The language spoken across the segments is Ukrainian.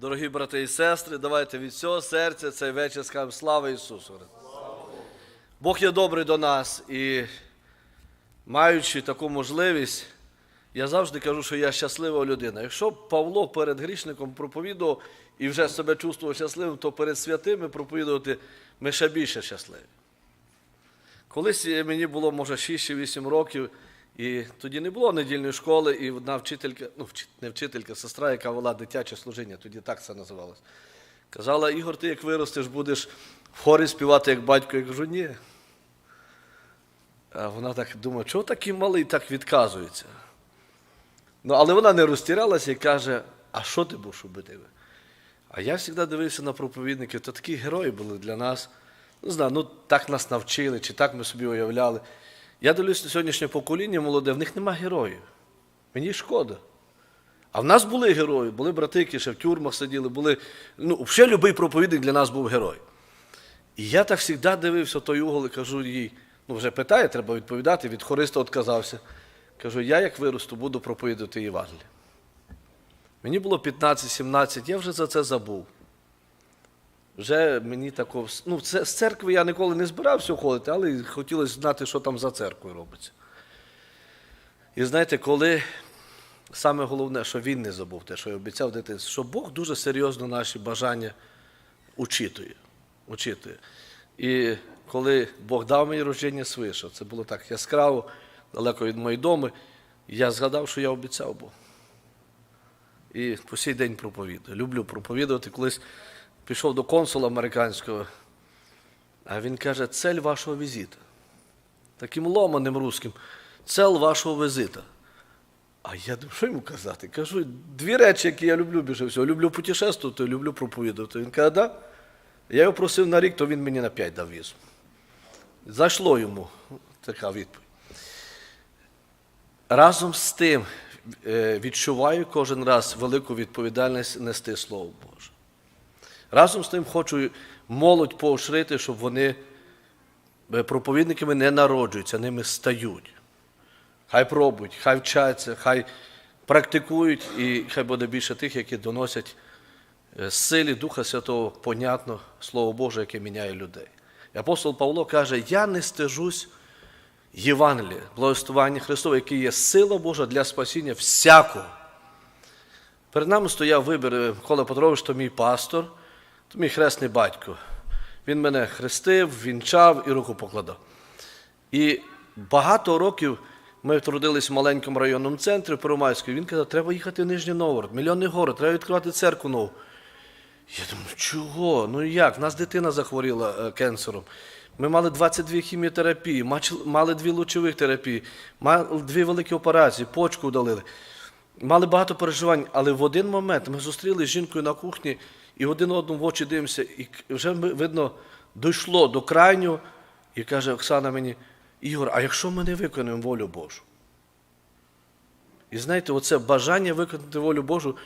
Дорогі брати і сестри, давайте від всього серця цей вечір скажемо слава Ісусу. Бог є добрий до нас і маючи таку можливість, я завжди кажу, що я щаслива людина. Якщо Павло перед грішником проповідував і вже себе чувствував щасливим, то перед святими проповідувати ми ще більше щасливі. Колись мені було, може, 6 чи 8 років, і тоді не було недільної школи, і одна вчителька, ну, не вчителька, сестра, яка вела дитяче служіння, тоді так це називалось. Казала, Ігор, ти як виростеш, будеш в хорі співати як батько. Я кажу, ні. А вона так думає, чого такий малий так відказується? Ну, але вона не розтірялася і каже, а що ти будеш робити? А я завжди дивився на проповідників, то такі герої були для нас. Не знаю, ну так нас навчили, чи так ми собі уявляли. Я дивлюсь на сьогоднішнє покоління молоде, в них нема героїв. Мені шкода. А в нас були герої, були брати, які ще в тюрмах сиділи, були. Ну, взагалі, будь-який проповідник для нас був герой. І я так завжди дивився той угол і кажу їй, ну вже питає, треба відповідати, від хориста відказався. Кажу, я як виросту, буду проповідувати Євангеліє. Мені було 15-17, я вже за це забув. Вже мені такого. Ну, це, з церкви я ніколи не збирався уходити, але хотілося знати, що там за церквою робиться. І знаєте, коли саме головне, що він не забув те, що я обіцяв дитинстві, що Бог дуже серйозно наші бажання учитує. учитує. І коли Бог дав мені рождення свише, це було так яскраво, далеко від моєї дому, я згадав, що я обіцяв Богу. І по сей день проповідую. Люблю проповідувати. Колись пішов до консула американського, а він каже, цель вашого візита. Таким ломаним русським, цель вашого візита. А я думаю, що йому казати? Кажу, дві речі, які я люблю більше всього. Люблю путешествувати, люблю проповідувати. Він каже, да. Я його просив на рік, то він мені на п'ять дав візу. Зайшло йому така відповідь. Разом з тим е, відчуваю кожен раз велику відповідальність нести Слово Боже. Разом з тим хочу молодь поощрити, щоб вони е, проповідниками не народжуються, ними стають. Хай пробують, хай вчаться, хай практикують, і хай буде більше тих, які доносять е, з силі Духа Святого, понятно, Слово Боже, яке міняє людей. І апостол Павло каже: Я не стежусь Євангелія, благословення Христове, яке є сила Божа для спасіння всякого. Перед нами стояв вибір е, Микола Петрович, то мій пастор, то мій хресний батько. Він мене хрестив, вінчав і руку покладав. І багато років ми трудились в маленькому районному центрі Первомайську. Він казав, треба їхати в Нижній Новгород, мільйонний город, треба відкривати церкву нову. Я думаю, чого? Ну як? У нас дитина захворіла е, кенсером. Ми мали 22 хіміотерапії, мали дві лучових терапії, мали дві великі операції, почку удалили. Мали багато переживань, але в один момент ми зустрілися з жінкою на кухні і один одному в очі дивимося, і вже видно, дійшло до крайнього, і каже Оксана мені, Ігор, а якщо ми не виконуємо волю Божу? І знаєте, оце бажання виконати волю Божу,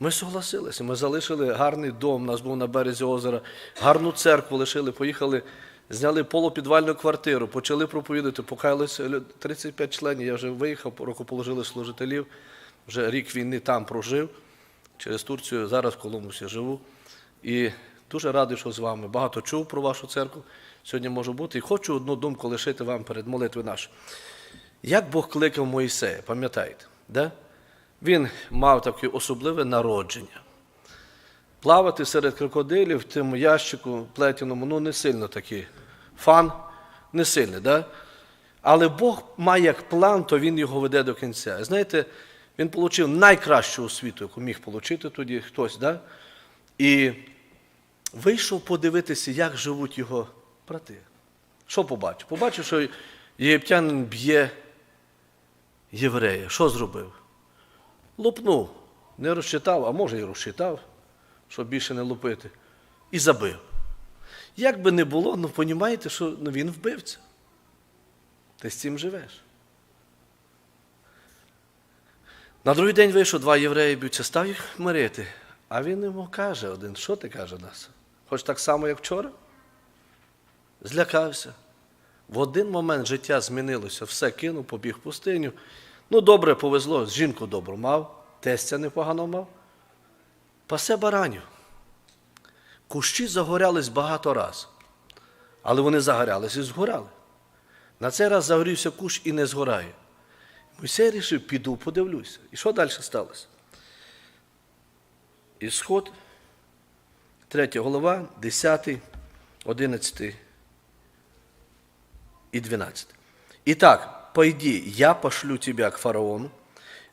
ми согласилися. Ми залишили гарний дом, у нас був на березі озера, гарну церкву лишили, поїхали, зняли полупідвальну квартиру, почали проповідати, покаялися лю- 35 членів. Я вже виїхав, рукоположили служителів, вже рік війни там прожив. Через Турцію зараз в Колумбусі живу. І дуже радий, що з вами. Багато чув про вашу церкву. Сьогодні можу бути. І хочу одну думку лишити вам перед молитвою нашою. Як Бог кликав Моїсея, пам'ятаєте? Да? Він мав таке особливе народження. Плавати серед крокодилів в тому ящику плетяному, ну не сильно такий фан, не сильний, да? але Бог має як план, то він його веде до кінця. Знаєте, він отримав найкращу освіту, яку міг отримати тоді хтось. Да? І вийшов подивитися, як живуть його брати. Що побачив? Побачив, що єгиптянин б'є єврея. Що зробив? Лупнув. Не розчитав, а може і розчитав, щоб більше не лупити. І забив. Як би не було, ну розумієте, що ну, він вбивця. Ти з цим живеш. На другий день вийшов два євреї б'ються, став їх мирити. А він йому каже один, що ти каже нас? Хоч так само, як вчора? Злякався. В один момент життя змінилося, все кинув, побіг в пустиню. Ну, добре повезло, жінку добру мав, тестя непогано мав. пасе баранів. Кущі загорялись багато раз, але вони загорялись і згорали. На цей раз загорівся кущ і не згорає. Мойсей рішив, піду, подивлюся. І що далі сталося? Ісход, 3 голова, 10, 11 и 12. Итак, пойди, я пошлю тебя к фараону,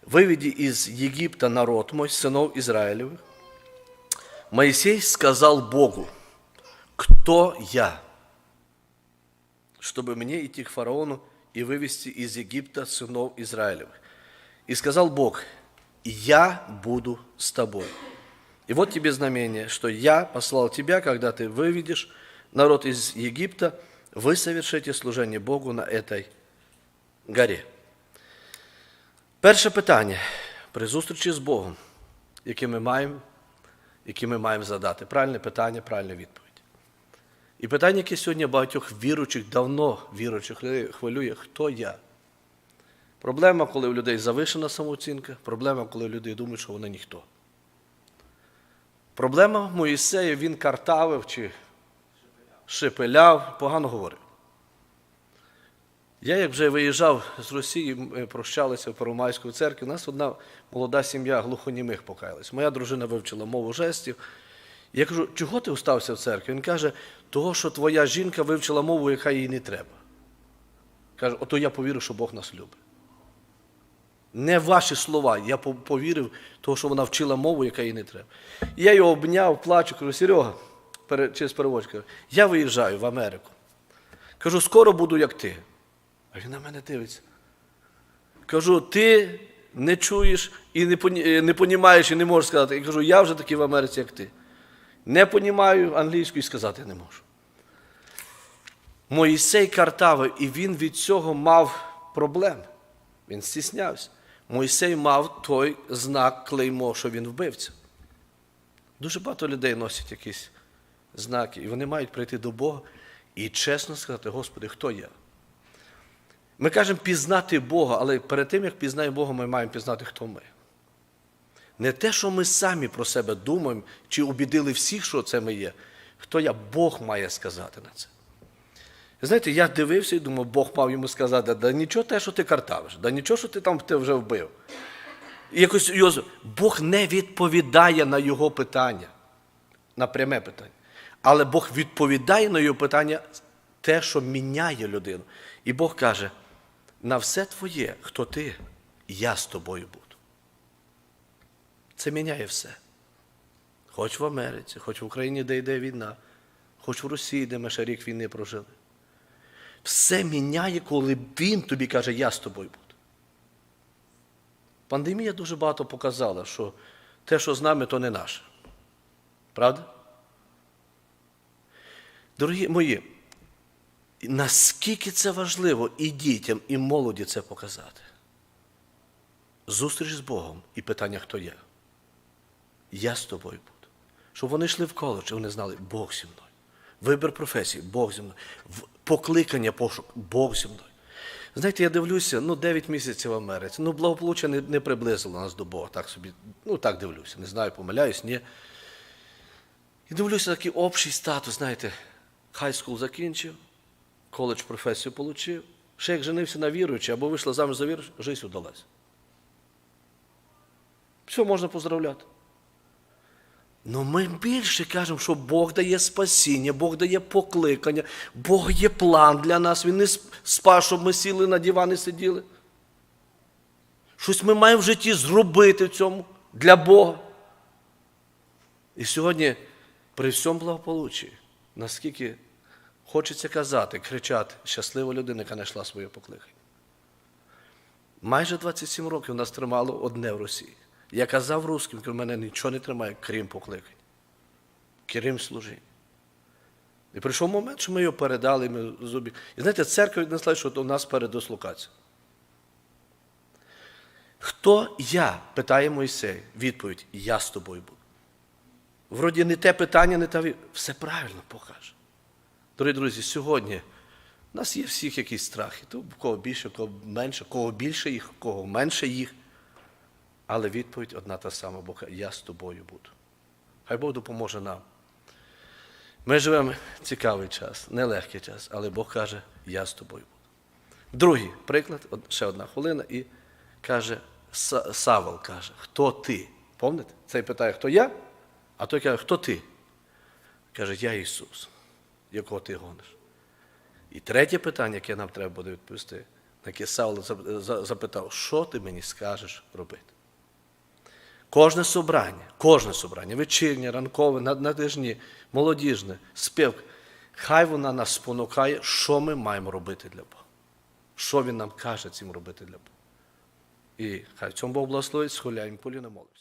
выведи из Египта народ мой, сынов Израилевых. Моисей сказал Богу, кто я, чтобы мне идти к фараону и вывести из Египта сынов Израилевых. И сказал Бог, я буду с тобой. И вот тебе знамение, что я послал тебя, когда ты выведешь народ из Египта, вы совершите служение Богу на этой горі. Перше питання при зустрічі з Богом, яке ми маємо, яке ми маємо задати. Правильне питання, правильна відповідь. І питання, яке сьогодні багатьох віруючих, давно віруючих людей хвилює, хто я? Проблема, коли у людей завишена самооцінка, проблема, коли люди думають, що вони ніхто. Проблема Моїсея, він картавив чи шепеляв, погано говорив. Я, як вже виїжджав з Росії, ми прощалися в Первомайської церкві, у нас одна молода сім'я глухонімих покаялась. Моя дружина вивчила мову жестів. Я кажу, чого ти устався в церкві? Він каже, того, що твоя жінка вивчила мову, яка їй не треба. Каже, ото я повірив, що Бог нас любить. Не ваші слова, я повірив, того, що вона вчила мову, яка їй не треба. І я його обняв, плачу, кажу, Серега, через переводчика, я виїжджаю в Америку. Кажу, скоро буду як ти. А він на мене дивиться. Кажу, ти не чуєш і не понімаєш і не можеш сказати. І кажу, я вже такий в Америці, як ти. Не понімаю англійську і сказати не можу. Моїсей картавив, і він від цього мав проблем. Він стіснявся. Моїсей мав той знак клеймо, що він вбивця. Дуже багато людей носять якісь знаки, і вони мають прийти до Бога і чесно сказати, Господи, хто я? Ми кажемо пізнати Бога, але перед тим, як пізнаємо Бога, ми маємо пізнати, хто ми. Не те, що ми самі про себе думаємо, чи убідили всіх, що це ми є. Хто я, Бог має сказати на це. Знаєте, я дивився і думав, Бог мав йому сказати, да нічого те, що ти картавиш, да нічого, що ти там ти вже вбив. І якось. Бог не відповідає на його питання, на пряме питання. Але Бог відповідає на його питання те, що міняє людину. І Бог каже: на все твоє, хто ти, я з тобою буду. Це міняє все. Хоч в Америці, хоч в Україні, де йде війна, хоч в Росії, де ми ще рік війни прожили. Все міняє, коли він тобі каже, я з тобою буду. Пандемія дуже багато показала, що те, що з нами, то не наше. Правда? Дорогі мої, наскільки це важливо і дітям, і молоді це показати. Зустріч з Богом і питання, хто я. Я з тобою буду. Щоб вони йшли в коледж, і вони знали, Бог зі мною. Вибір професії, Бог зі мною. Покликання, пошук, Бог зі мною. Знаєте, я дивлюся, ну 9 місяців в Америці. Ну, благополуччя не, не приблизило нас до Бога. Так собі, ну так дивлюся. Не знаю, помиляюсь, ні. І дивлюся такий общий статус, знаєте, хай скул закінчив, коледж професію отримав, ще як женився на віруючий або вийшла заміж за віруючий, життя удалась. Все можна поздравляти. Ну ми більше кажемо, що Бог дає спасіння, Бог дає покликання, Бог є план для нас. Він не спав, щоб ми сіли на диван і сиділи. Щось ми маємо в житті зробити в цьому для Бога. І сьогодні, при всьому благополуччі, наскільки хочеться казати, кричати, щаслива людина, яка знайшла своє покликання. Майже 27 років нас тримало одне в Росії. Я казав русським, що мене нічого не тримає, крім покликань, крім служіння. І прийшов момент, що ми його передали, ми зубі. І знаєте, церква віднесла, що у нас передослокація. Хто я? питає Мойсей. Відповідь: Я з тобою буду. Вроді не те питання, не та відповідь. Все правильно покаже. Дорогі друзі, сьогодні у нас є всіх якісь страхи. То кого більше, кого менше, кого більше їх, кого менше їх. Але відповідь одна та сама, Бог, я з тобою буду. Хай Бог допоможе нам. Ми живемо цікавий час, нелегкий час, але Бог каже, я з тобою буду. Другий приклад, ще одна хвилина, і каже, Савол каже, хто ти? Помните? Цей питає, хто я? А той каже, хто ти? Каже, я Ісус, якого ти гониш. І третє питання, яке нам треба буде відповісти, на яке за- запитав, що ти мені скажеш робити? Кожне собрання, кожне собрання, вечірнє, ранкове, на, на молодіжне, спів, хай вона нас спонукає, що ми маємо робити для Бога. Що Він нам каже цим робити для Бога. І хай цьому Бог благословить, схуляємо полі не молодь.